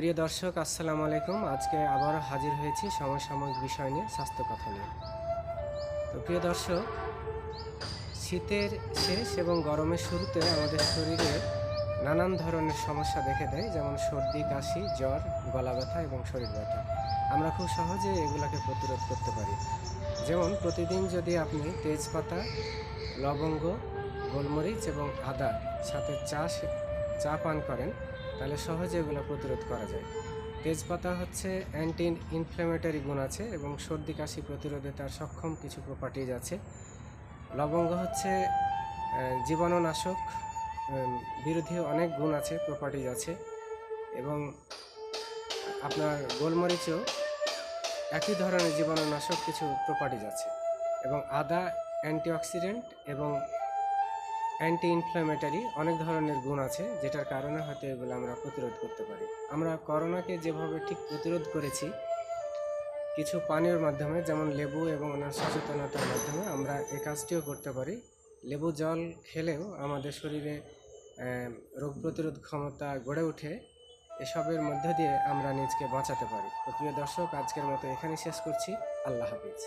প্রিয় দর্শক, আসসালামু আলাইকুম। আজকে আবারও হাজির হয়েছি সমসাময়িক বিষয় নিয়ে, স্বাস্থ্য কথা নিয়ে। তো প্রিয় দর্শক, শীতের শেষ এবং গরমের শুরুতে আমাদের শরীরে নানান ধরনের সমস্যা দেখে দেয়, যেমন সর্দি, কাশি, জ্বর, গলা ব্যথা এবং শরীর ব্যথা। আমরা খুব সহজে এগুলাকে প্রতিরোধ করতে পারি। যেমন, প্রতিদিন যদি আপনি তেজপাতা, লবঙ্গ, গোলমরিচ এবং আদা সাথে চা চা পান করেন তাহলে সহজে এগুলো প্রতিরোধ করা যায়। তেজপাতা হচ্ছে অ্যান্টি ইনফ্ল্যামেটরি গুণ আছে এবং সর্দি কাশি প্রতিরোধে তার সক্ষম কিছু প্রপার্টিজ আছে। লবঙ্গ হচ্ছে জীবাণুনাশক বিরোধী অনেক গুণ আছে প্রপার্টিজ আছে। এবং আপনার গোলমরিচও একই ধরনের জীবাণুনাশক কিছু প্রপার্টিজ আছে। এবং আদা অ্যান্টিঅক্সিডেন্ট এবং অ্যান্টি ইনফ্ল্যামেটারি অনেক ধরনের গুণ আছে, যেটার কারণে হয়তো এগুলো আমরা প্রতিরোধ করতে পারি। আমরা করোনাকে যেভাবে ঠিক প্রতিরোধ করেছি, কিছু পানীয়র মাধ্যমে, যেমন লেবু এবং অন্যান্য সচেতনতার মাধ্যমে আমরা এই কাজটিও করতে পারি। লেবু জল খেলেও আমাদের শরীরে রোগ প্রতিরোধ ক্ষমতা গড়ে ওঠে। এসবের মধ্য দিয়ে আমরা নিজকে বাঁচাতে পারি। তো প্রিয় দর্শক, আজকের মতো এখানেই শেষ করছি। আল্লাহ হাফিজ।